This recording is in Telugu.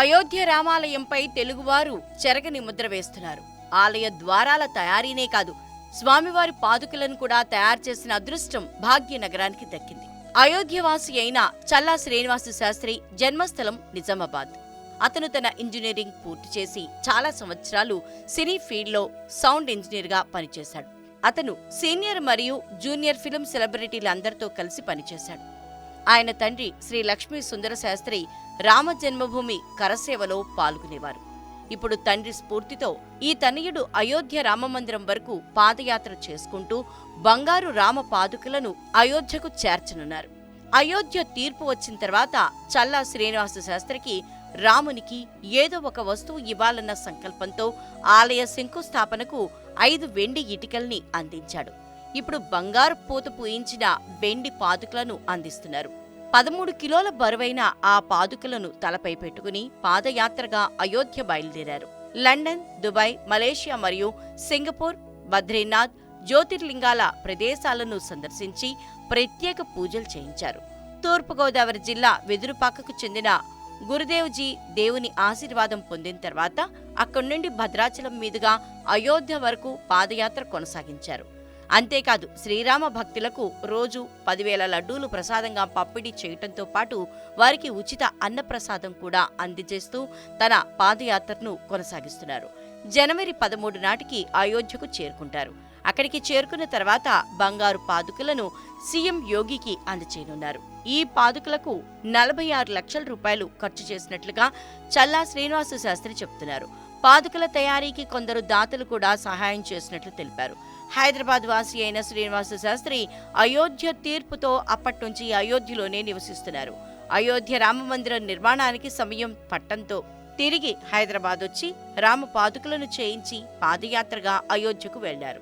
అయోధ్య రామాలయంపై తెలుగువారు చెరగని ముద్ర వేస్తున్నారు. ఆలయ ద్వారాల తయారీనే కాదు స్వామివారి పాదుకలను కూడా తయారు చేసిన అదృష్టం భాగ్యనగరానికి దక్కింది. అయోధ్యవాసి అయిన చల్లా శ్రీనివాస శాస్త్రి జన్మస్థలం నిజామాబాద్. అతను తన ఇంజనీరింగ్ పూర్తి చేసి చాలా సంవత్సరాలు సినీ ఫీల్డ్లో సౌండ్ ఇంజనీర్గా పనిచేశాడు. అతను సీనియర్ మరియు జూనియర్ ఫిల్మ్ సెలబ్రిటీలందరితో కలిసి పనిచేశాడు. ఆయన తండ్రి శ్రీ లక్ష్మీ సుందర శాస్త్రి రామ జన్మభూమి కరసేవలో పాల్గొనేవారు. ఇప్పుడు తండ్రి స్ఫూర్తితో ఈ తనయుడు అయోధ్య రామమందిరం వరకు పాదయాత్ర చేసుకుంటూ బంగారు రామ పాదుకలను అయోధ్యకు చేర్చనున్నారు. అయోధ్య తీర్పు వచ్చిన తర్వాత చల్లా శ్రీనివాస శాస్త్రికి రామునికి ఏదో ఒక వస్తువు ఇవ్వాలన్న సంకల్పంతో ఆలయ శంకుస్థాపనకు ఐదు వెండి ఇటికల్ని అందించాడు. ఇప్పుడు బంగారు పూత పూయించిన వెండి పాదుకలను అందిస్తున్నారు. పదమూడు కిలోల బరువైన ఆ పాదుకలను తలపై పెట్టుకుని పాదయాత్రగా అయోధ్య బయలుదేరారు. లండన్ దుబాయ్ మలేషియా మరియు సింగపూర్ బద్రీనాథ్ జ్యోతిర్లింగాల ప్రదేశాలను సందర్శించి ప్రత్యేక పూజలు చేయించారు. తూర్పుగోదావరి జిల్లా వెదురుపాకకు చెందిన గురుదేవ్జీ దేవుని ఆశీర్వాదం పొందిన తర్వాత అక్కడి నుండి భద్రాచలం మీదుగా అయోధ్య వరకు పాదయాత్ర కొనసాగించారు. అంతేకాదు శ్రీరామ భక్తులకు రోజు పదివేల లడ్డూలు ప్రసాదంగా పంపిణీ చేయటంతో పాటు వారికి ఉచిత అన్నప్రసాదం కూడా అందజేస్తూ తన పాదయాత్రను కొనసాగిస్తున్నారు. జనవరి పదమూడు నాటికి అయోధ్యకు చేరుకుంటారు. అక్కడికి చేరుకున్న తర్వాత బంగారు పాదుకలను సీఎం యోగికి అందచేయనున్నారు ఈ పాదుకలకు నలభై ఆరు లక్షల రూపాయలు ఖర్చు చేసినట్లుగా చల్లా శ్రీనివాస శాస్త్రి చెబుతున్నారు పాదుకల తయారీకి కొందరు దాతలు కూడా సహాయం చేసినట్లు తెలిపారు. హైదరాబాద్ వాసి అయిన శ్రీనివాస శాస్త్రి అయోధ్య తీర్పుతో అప్పటి నుంచి అయోధ్యలోనే నివసిస్తున్నారు. అయోధ్య రామమందిరం నిర్మాణానికి సమయం పట్టంతో తిరిగి హైదరాబాద్ వచ్చి రామ పాదుకలను చేయించి పాదయాత్రగా అయోధ్యకు వెళ్ళారు